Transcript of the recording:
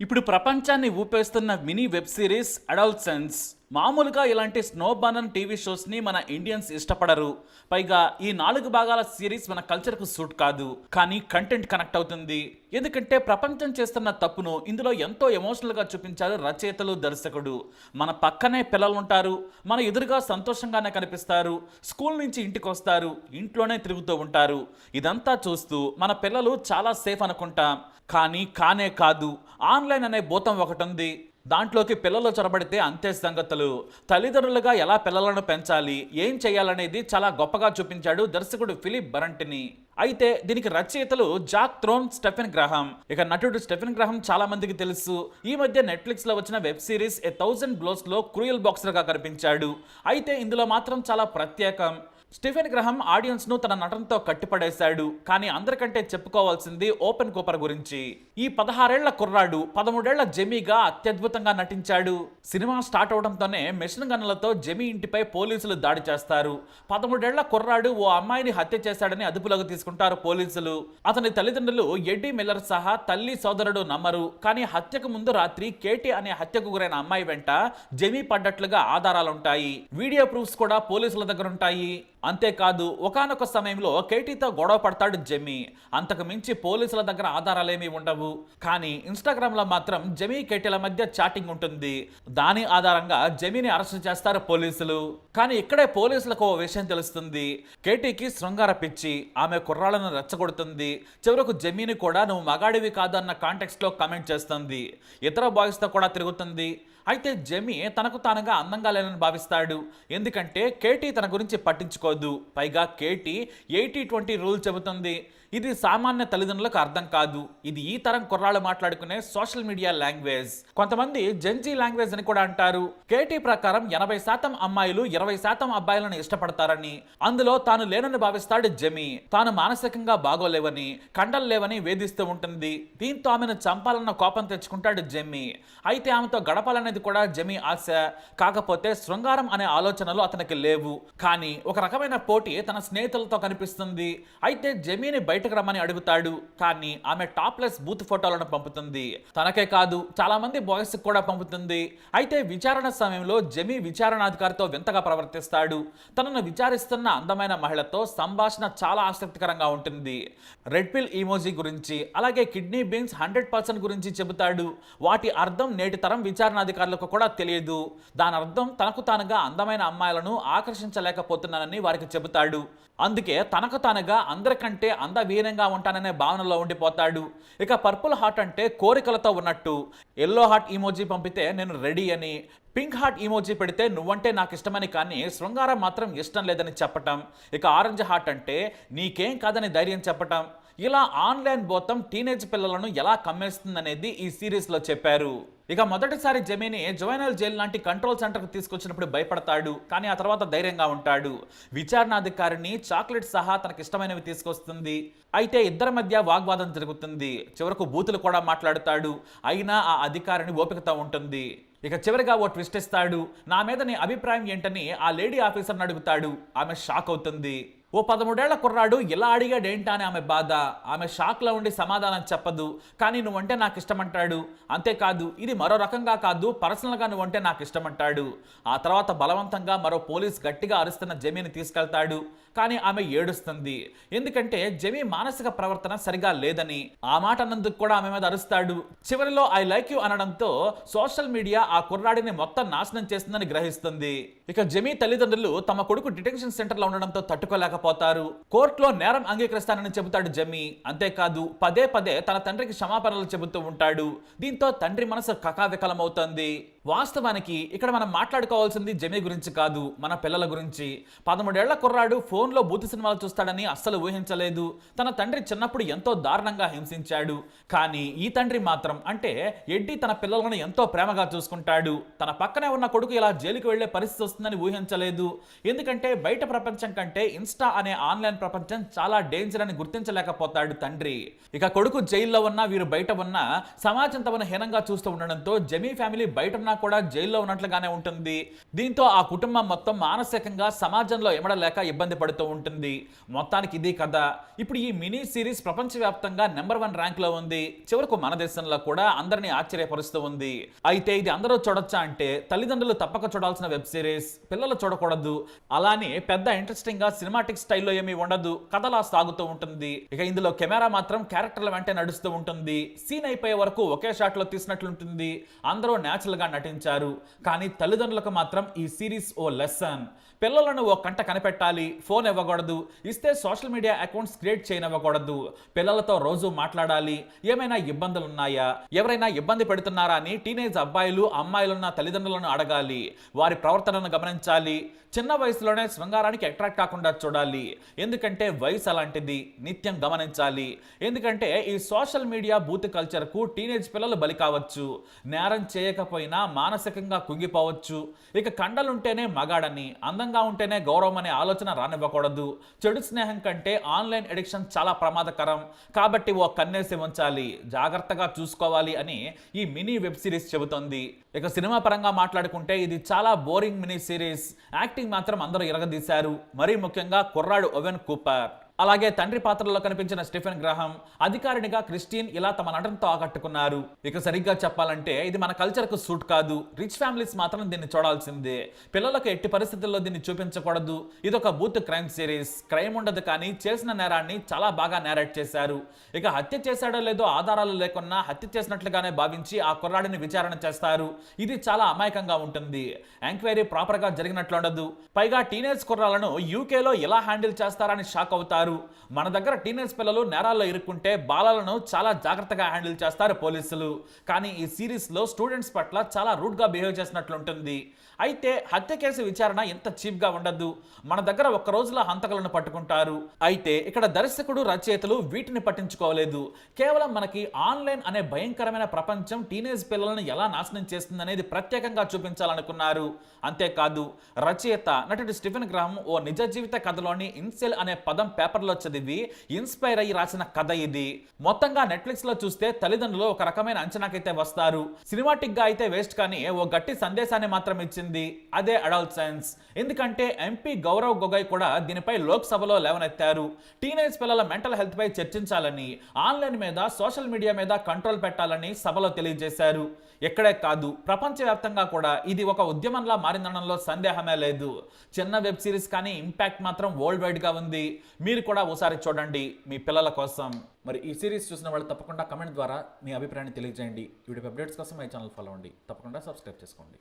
ఇప్పుడు ప్రపంచాన్ని ఊపేస్తున్న mini web series adolescence. మామూలుగా ఇలాంటి స్నో బనన్ టీవీ షోస్ని మన ఇండియన్స్ ఇష్టపడరు. పైగా ఈ నాలుగు భాగాల సిరీస్ మన కల్చర్కు సూట్ కాదు. కానీ కంటెంట్ కనెక్ట్ అవుతుంది. ఎందుకంటే ప్రపంచం చేస్తున్న తప్పును ఇందులో ఎంతో ఎమోషనల్గా చూపించారు రచయితలు దర్శకుడు. మన పక్కనే పిల్లలు ఉంటారు. మన ఎదురుగా సంతోషంగానే కనిపిస్తారు. స్కూల్ నుంచి ఇంటికి వస్తారు ఇంట్లోనే తిరుగుతూ ఉంటారు. ఇదంతా చూస్తూ మన పిల్లలు చాలా సేఫ్ అనుకుంటాం. కానీ కానే కాదు. ఆన్లైన్ అనే భూతం ఒకటి ఉంది దాంట్లోకి పిల్లలు చొరబడితే అంతే సంగతులు. తల్లిదండ్రులుగా ఎలా పిల్లలను పెంచాలి ఏం చేయాలనేది చాలా గొప్పగా చూపించాడు దర్శకుడు ఫిలిప్ బరంటిని. అయితే దీనికి రచయితలు జాక్ థ్రోన్ స్టెఫెన్ గ్రహం. ఇక నటుడు స్టెఫెన్ గ్రహం చాలా మందికి తెలుసు. ఈ మధ్య నెట్ఫ్లిక్స్లో వచ్చిన వెబ్ సిరీస్ ఏ థౌజండ్ బ్లోస్లో క్రూయల్ బాక్సర్గా కనిపించాడు. అయితే ఇందులో మాత్రం చాలా ప్రత్యేకం. స్టీఫెన్ గ్రహం ఆడియన్స్ను తన నటనతో కట్టిపడేశాడు కానీ అందరికంటే చెప్పుకోవాల్సింది ఓపెన్ కూపర్ గురించి. ఈ పదహారేళ్ళ కుర్రాడు పదమూడేళ్ళ జెమీగా అత్యద్భుతంగా నటించాడు. సినిమా స్టార్ట్ అవడంతోనే మెషిన్ గన్నులతో జెమీ ఇంటిపై పోలీసులు దాడి చేస్తారు. పదమూడేళ్ళ కుర్రాడు ఓ అమ్మాయిని హత్య చేశాడని అదుపులోకి తీసుకుంటారు పోలీసులు. అతని తల్లిదండ్రులు ఎడ్డీ మిల్లర్ సహా తల్లి సోదరుడు నమ్మరు. కానీ హత్యకు ముందు రాత్రి కేటీ అనే హత్యకు గురైన అమ్మాయి వెంట జెమీ పడ్డట్లుగా ఆధారాలుంటాయి. వీడియో ప్రూఫ్స్ కూడా పోలీసుల దగ్గర ఉంటాయి అంతేకాదు ఒకానొక సమయంలో కేటీతో గొడవ పడతాడు జెమీ. అంతకు మించి పోలీసుల దగ్గర ఆధారాలేమీ ఉండవు. కానీ ఇన్స్టాగ్రామ్లో మాత్రం జెమీ కేటీల మధ్య చాటింగ్ ఉంటుంది. దాని ఆధారంగా జెమీని అరెస్ట్ చేస్తారు పోలీసులు. కానీ ఇక్కడే పోలీసులకు ఓ విషయం తెలుస్తుంది. కేటీకి శృంగార పిచ్చి ఆమె కుర్రాళ్ళను రెచ్చగొడుతుంది. చివరకు జెమీని కూడా నువ్వు మగాడివి కాదు అన్న కాంటెక్స్ట్లో కమెంట్ చేస్తుంది. ఇతర బాయ్స్తో కూడా తిరుగుతుంది. అయితే జెమీ తనకు తానుగా అందంగా లేనని భావిస్తాడు. ఎందుకంటే కేటీ తన గురించి పట్టించుకోదు. పైగా కేటీ ఎయిటీ ట్వంటీ రూల్ చెబుతుంది. ఇది సామాన్య తల్లిదండ్రులకు అర్థం కాదు. ఇది ఈ తరం కుర్రాళ్ళు మాట్లాడుకునే సోషల్ మీడియా లాంగ్వేజ్. కొంతమంది జెన్జీ లాంగ్వేజ్ అని కూడా అంటారు. కేటీ ప్రకారం ఎనభై శాతం అమ్మాయిలు ఇరవై శాతం అబ్బాయిలను ఇష్టపడతారని. అందులో తాను లేనని భావిస్తాడు జెమీ. తాను మానసికంగా బాగోలేవని కండలు లేవని వేధిస్తూ ఉంటుంది దీంతో ఆమెను చంపాలన్న కోపం తెచ్చుకుంటాడు జెమ్మీ అయితే ఆమెతో గడపాలనేది కూడా జెమీ ఆశ. కాకపోతే శృంగారం అనే ఆలోచనలు అతనికి లేవు. కానీ ఒక రకమైన పోటీ తన స్నేహితులతో కనిపిస్తుంది. అయితే జెమీని బయటకు రమ్మని అడుగుతాడు. కానీ ఆమె టాప్లెస్ బూత్ ఫోటోలను పంపుతుంది. తనకే కాదు చాలా మంది బాయ్స్ కూడా పంపుతుంది. అయితే విచారణ సమయంలో జెమీ విచారణాధికారితో వింతగా ప్రవర్తిస్తాడు. తనను విచారిస్తున్న అందమైన మహిళతో సంభాషణ చాలా ఆసక్తికరంగా ఉంటుంది. రెడ్ పిల్ ఈమోజీ గురించి అలాగే కిడ్నీ బీన్స్ హండ్రెడ్ పర్సెంట్ గురించి చెబుతాడు. వాటి అర్థం నేటి తరం విచారణాధికారులకు కూడా తెలియదు. దాని అర్థం తనకు తానుగా అందమైన అమ్మాయిలను ఆకర్షించలేకపోతున్నానని వారికి చెబుతాడు. అందుకే తనకు తానుగా అందరికంటే అందవీనంగా ఉంటాననే భావనలో ఉండిపోతాడు. ఇక పర్పుల్ హార్ట్ అంటే కోరికలతో ఉన్నట్టు. ఎల్లో హార్ట్ ఈమోజీ పంపితే నేను రెడీ అని. పింక్ హార్ట్ ఈమోజీ పెడితే నువ్వంటే నాకు ఇష్టమని కానీ శృంగారం మాత్రం ఇష్టం లేదని చెప్పటం. ఇక ఆరెంజ్ హార్ట్ అంటే నీకేం కాదని ధైర్యం చెప్పటం. ఇలా ఆన్లైన్ బోతం టీనేజ్ పిల్లలను ఎలా కమ్మేస్తుందనేది ఈ సిరీస్లో చెప్పారు. ఇక మొదటిసారి జమీని జువైనల్ జైల్ లాంటి కంట్రోల్ సెంటర్కి తీసుకొచ్చినప్పుడు భయపడతాడు కానీ ఆ తర్వాత ధైర్యంగా ఉంటాడు. విచారణాధికారిని చాక్లెట్ సహా తనకి ఇష్టమైనవి తీసుకొస్తుంది. అయితే ఇద్దరి మధ్య వాగ్వాదం జరుగుతుంది. చివరకు బూతులు కూడా మాట్లాడుతాడు. అయినా ఆ అధికారిని ఓపికతో ఉంటుంది. ఇక చివరిగా ఓ ట్విస్ట్ ఇస్తాడు. నా మీద నీ అభిప్రాయం ఏంటని ఆ లేడీ ఆఫీసర్ని అడుగుతాడు. ఆమె షాక్ అవుతుంది. ఓ పదమూడేళ్ళ కుర్రాడు ఇలా అడిగాడేంటా అని ఆమె బాధ. ఆమె షాక్లో ఉండి సమాధానం చెప్పదు. కానీ నువ్వంటే నాకు ఇష్టమంటాడు అంతేకాదు ఇది మరో రకంగా కాదు పర్సనల్గా నువ్వంటే నాకు ఇష్టమంటాడు ఆ తర్వాత బలవంతంగా మరో పోలీస్ గట్టిగా అరుస్తున్న జమీని తీసుకెళ్తాడు. కానీ ఆమె ఏడుస్తుంది. ఎందుకంటే జమీ మానసిక ప్రవర్తన సరిగా లేదని. ఆ మాట అన్నందుకు కూడా ఆమె మీద అరుస్తాడు. చివరిలో ఐ లైక్ యూ అనడంతో సోషల్ మీడియా ఆ కుర్రాడిని మొత్తం నాశనం చేస్తుందని గ్రహిస్తుంది. ఇక జమీ తల్లిదండ్రులు తమ కొడుకు డిటెన్షన్ సెంటర్లో ఉండడంతో తట్టుకోలేకపోతారు. కోర్టులో నేరం అంగీకరిస్తానని చెబుతాడు జమీ. అంతేకాదు పదే పదే తన తండ్రికి క్షమాపణలు చెబుతూ ఉంటాడు. దీంతో తండ్రి మనసు కకావికలమవుతుంది. వాస్తవానికి ఇక్కడ మనం మాట్లాడుకోవాల్సింది జమి గురించి కాదు మన పిల్లల గురించి. పదమూడేళ్ళ కుర్రాడు ఫోన్లో బూతి సినిమాలు చూస్తాడని అస్సలు ఊహించలేదు. తన తండ్రి చిన్నప్పుడు ఎంతో దారుణంగా హింసించాడు. కానీ ఈ తండ్రి మాత్రం అంటే ఎడ్డి తన పిల్లలను ఎంతో ప్రేమగా చూసుకుంటాడు. తన పక్కనే ఉన్న కొడుకు ఇలా జైలుకి వెళ్ళే పరిస్థితి వస్తుందని ఊహించలేదు. ఎందుకంటే బయట ప్రపంచం కంటే ఇన్స్టా అనే ఆన్లైన్ ప్రపంచం చాలా డేంజర్ అని గుర్తించలేకపోతాడు తండ్రి. ఇక కొడుకు జైల్లో ఉన్నా వీరు బయట ఉన్నా సమాజం తమను హీనంగా చూస్తూ ఉండడంతో జమీ ఫ్యామిలీ బయట ఉన్నా కూడా జైల్లో ఉన్నట్లుగానే ఉంటుంది. దీంతో ఆ కుటుంబం మొత్తం మానసికంగా సమాజంలో ఎమడలేక ఇబ్బంది పడుతూ ఉంటుంది. మొత్తానికి ఇది కథ. ఇప్పుడు ఈ మినీ సిరీస్ ప్రపంచవ్యాప్తంగా నెంబర్ వన్ ర్యాంక్లో ఉంది. చివరకు మన దేశంలో కూడా అందరినీ ఆశ్చర్యపరుస్తూ ఉంది. అయితే ఇది అందరూ చూడొచ్చా అంటే తల్లిదండ్రులు తప్పక చూడాల్సిన వెబ్ సిరీస్. పిల్లలు చూడకూడదు. అలానే పెద్ద ఇంట్రెస్టింగ్గా సినిమాటిక్ స్టైల్లో ఏమీ ఉండదు. కథలా సాగుతూ ఉంటుంది. ఇక ఇందులో కెమెరా మాత్రం క్యారెక్టర్ల వెంటే నడుస్తూ ఉంటుంది. సీన్ అయిపోయే వరకు ఒకే షాట్లో తీసినట్లుంటుంది. అందరూ న్యాచురల్గా నటించారు. కానీ తల్లిదండ్రులకు మాత్రం ఈ సిరీస్ ఓ లెసన్. పిల్లలను ఓ కంట కనిపెట్టాలి ఫోన్ ఇవ్వకూడదు ఇస్తే సోషల్ మీడియా అకౌంట్స్ క్రియేట్ చేయనివ్వకూడదు పిల్లలతో రోజు మాట్లాడాలి ఏమైనా ఇబ్బందులు ఉన్నాయా ఎవరైనా ఇబ్బంది పెడుతున్నారా అని టీనేజ్ అబ్బాయిలు అమ్మాయిలున్న తల్లిదండ్రులను అడగాలి వారి ప్రవర్తనను గమనించాలి చిన్న వయసులోనే శృంగారానికి అట్రాక్ట్ కాకుండా చూడాలి ఎందుకంటే వయసు అలాంటిది నిత్యం గమనించాలి ఎందుకంటే ఈ సోషల్ మీడియా బూత్ కల్చర్కు టీనేజ్ పిల్లలు బలి కావచ్చు నేరం చేయకపోయినా మానసికంగా కుంగిపోవచ్చు. ఇక కండలుంటేనే మగాడని అందంగా ఉంటేనే గౌరవం అనే ఆలోచన రానివ్వకూడదు. చెడు స్నేహం కంటే ఆన్లైన్ ఎడిక్షన్ చాలా ప్రమాదకరం. కాబట్టి ఓ కన్నేసి ఉంచాలి జాగ్రత్తగా చూసుకోవాలి అని ఈ మినీ వెబ్ సిరీస్ చెబుతోంది. ఇక సినిమా పరంగా మాట్లాడుకుంటే ఇది చాలా బోరింగ్ మినీ సిరీస్. యాక్టింగ్ మాత్రం అందరూ ఇరగదీశారు. మరీ ముఖ్యంగా కుర్రాడు ఓవెన్ కూపర్. అలాగే తండ్రి పాత్రలో కనిపించిన స్టీఫెన్ గ్రహం అధికారినిగా క్రిస్టియన్ ఇలా తమ నటనతో ఆకట్టుకున్నారు. ఇక సరిగ్గా చెప్పాలంటే ఇది మన కల్చర్కు సూట్ కాదు. రిచ్ ఫ్యామిలీస్ మాత్రం దీన్ని చూడాల్సిందే. పిల్లలకు ఎట్టి పరిస్థితుల్లో దీన్ని చూపించకూడదు. ఇది ఒక బూత్ క్రైమ్ సిరీస్. క్రైమ్ ఉండదు కానీ చేసిన నేరాన్ని చాలా బాగా నేరేట్ చేశారు. ఇక హత్య చేశాడో లేదో ఆధారాలు లేకున్నా హత్య చేసినట్లుగానే భావించి ఆ కుర్రాడిని విచారణ చేస్తారు. ఇది చాలా అమాయకంగా ఉంటుంది. ఎంక్వైరీ ప్రాపర్గా జరిగినట్లుండదు. జరిగినట్లు ఉండదు పైగా టీనేజ్ కుర్రాలను యూకేలో ఎలా హ్యాండిల్ చేస్తారని షాక్ అవుతారు. మన దగ్గర టీనేజ్ పిల్లలు నేరాల్లో ఇరుక్కుంటే బాలలను చాలా జాగ్రత్తగా హ్యాండిల్ చేస్తారు పోలీసులు. కానీ ఈ సిరీస్లో స్టూడెంట్స్ పట్ల చాలా రూడ్గా బిహేవ్ చేసినట్లుంటుంది. అయితే హత్య కేసు విచారణ ఎంత చీప్గా ఉండదు మన దగ్గర ఒక్క రోజులో హంతకులను పట్టుకుంటారు. అయితే ఇక్కడ దర్శకుడు రచయితలు వీటిని పట్టించుకోలేదు. కేవలం మనకి ఆన్లైన్ అనే భయంకరమైన ప్రపంచం టీనేజ్ పిల్లలను ఎలా నాశనం చేస్తుందనేది ప్రత్యేకంగా చూపించాలనుకున్నారు. అంతేకాదు రచయిత నటుడు స్టిఫెన్ గ్రాహం ఓ నిజ జీవిత కథలోని ఇన్సెల్ అనే పదం పేపర్ పేపర్లో చదివి ఇన్స్పైర్ అయ్యి రాసిన కథ ఇది. మొత్తంగా నెట్ఫ్లిక్స్లో చూస్తే తల్లిదండ్రులు ఒక రకమైన అంచనాకైతే వస్తారు. సినిమాటిక్గా అయితే వేస్ట్ కానీ ఓ గట్టి సందేశాన్ని మాత్రం ఇచ్చింది. అదే అడల్ట్ సైన్స్ ఎందుకంటే ఎంపీ గౌరవ్ గొగోయ్ కూడా దీనిపై లోక్సభలో లేవనెత్తారు. టీనేజ్ పిల్లల మెంటల్ హెల్త్ పై చర్చించాలని ఆన్లైన్ మీద సోషల్ మీడియా మీద కంట్రోల్ పెట్టాలని సభలో తెలియజేశారు. ఎక్కడే కాదు ప్రపంచవ్యాప్తంగా కూడా ఇది ఒక ఉద్యమంలా మారిందనడంలో సందేహమే లేదు. చిన్న వెబ్ సిరీస్ కానీ ఇంపాక్ట్ మాత్రం వరల్డ్ వైడ్గా ఉంది. మీరు కూడా ఓసారి చూడండి మీ పిల్లల కోసం. మరి ఈ సిరీస్ చూసిన వాళ్ళు తప్పకుండా కమెంట్ ద్వారా మీ అభిప్రాయాన్ని తెలియజేయండి. వీడియో అప్డేట్స్ కోసం మై ఛానల్ ఫాలో అవ్వండి. తప్పకుండా సబ్స్క్రైబ్ చేసుకోండి.